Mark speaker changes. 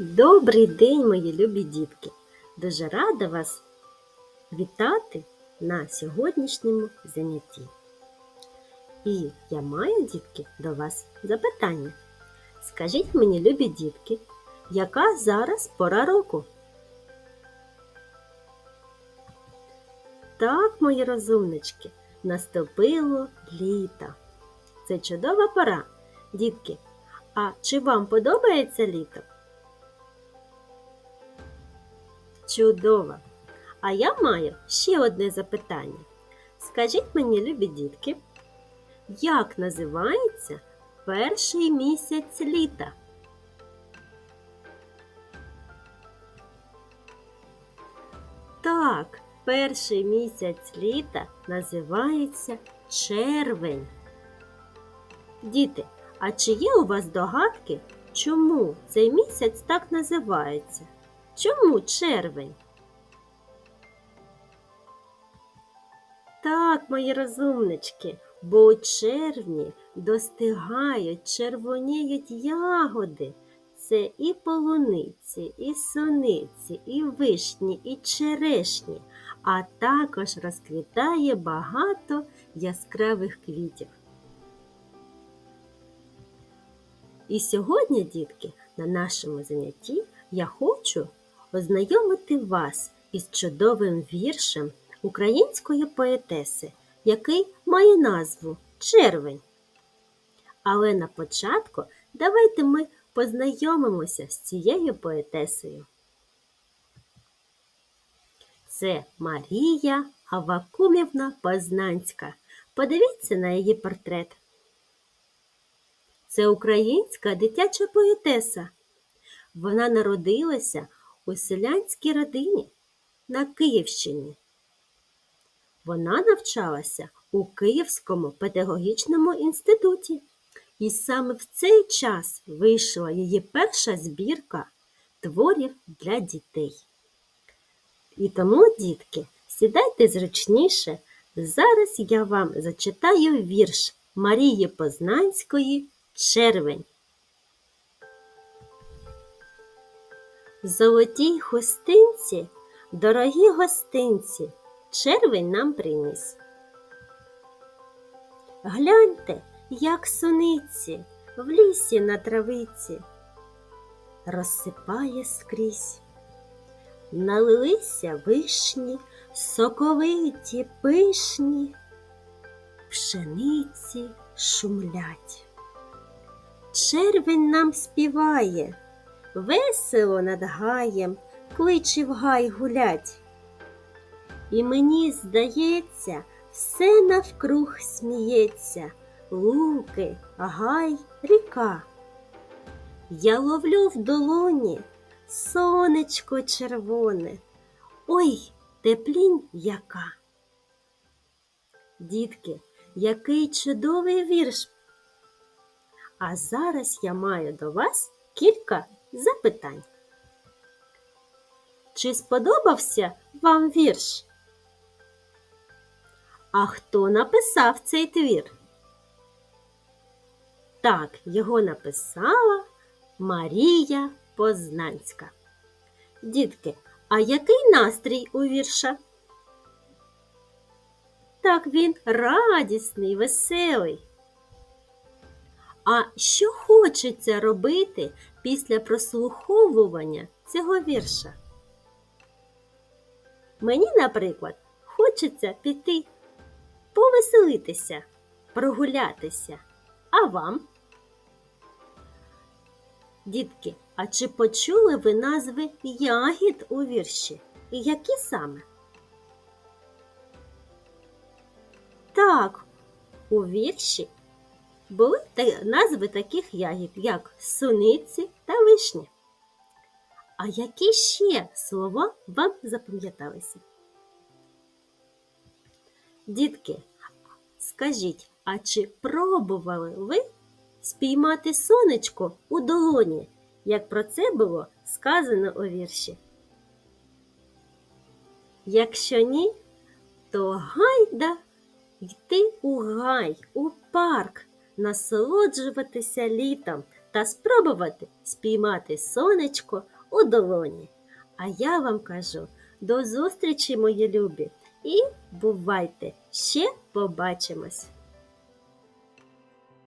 Speaker 1: Добрий день, мої любі дітки! Дуже рада вас вітати на сьогоднішньому занятті. І я маю, дітки, до вас запитання. Скажіть мені, любі дітки, яка зараз пора року? Так, мої розумнички, наступило літо. Це чудова пора. Дітки, а чи вам подобається літо? Чудово! А я маю ще одне запитання. Скажіть мені, любі дітки, як називається перший місяць літа? Так, перший місяць літа називається червень. Діти, а чи є у вас догадки, чому цей місяць так називається? Чому червень? Так, мої розумнички, бо у червні достигають, червоніють ягоди. Це і полуниці, і сониці, і вишні, і черешні, а також розквітає багато яскравих квітів. І сьогодні, дітки, на нашому занятті я хочу ознайомити вас із чудовим віршем української поетеси, який має назву Червень. Але на початку давайте ми познайомимося з цією поетесою. Це Марія Авакумівна Познанська. Подивіться на її портрет. Це українська дитяча поетеса. Вона народилася у селянській родині на Київщині. Вона навчалася у Київському педагогічному інституті, і саме в цей час вийшла її перша збірка творів для дітей. І тому, дітки, сідайте зручніше. Зараз я вам зачитаю вірш Марії Познанської Червень. Золотій хустинці, дорогі гостинці, червень нам приніс. Гляньте, як суниці в лісі на травиці розсипає скрізь. Налилися вишні, соковиті, пишні, пшениці шумлять. Червень нам співає, весело над гаєм, кличе в гай гулять. І мені здається, все навкруг сміється, луки, гай, ріка. Я ловлю в долоні сонечко червоне, ой, теплінь яка. Дітки, який чудовий вірш. А зараз я маю до вас кілька запитань. Чи сподобався вам вірш? А хто написав цей твір? Так, його написала Марія Познанська. Дітки, а який настрій у вірша? Так він радісний, веселий. А що хочеться робити після прослуховування цього вірша? Мені, наприклад, хочеться піти повеселитися, прогулятися. А вам? Дітки, а чи почули ви назви ягід у вірші? І які саме? Так, у вірші були назви таких ягід, як суниці та вишні. А які ще слова вам запам'яталися? Дітки, скажіть, а чи пробували ви спіймати сонечко у долоні, як про це було сказано у вірші? Якщо ні, то гайда йти у гай, у парк, насолоджуватися літом та спробувати спіймати сонечко у долоні. А я вам кажу до зустрічі, мої любі, і бувайте! Ще побачимось!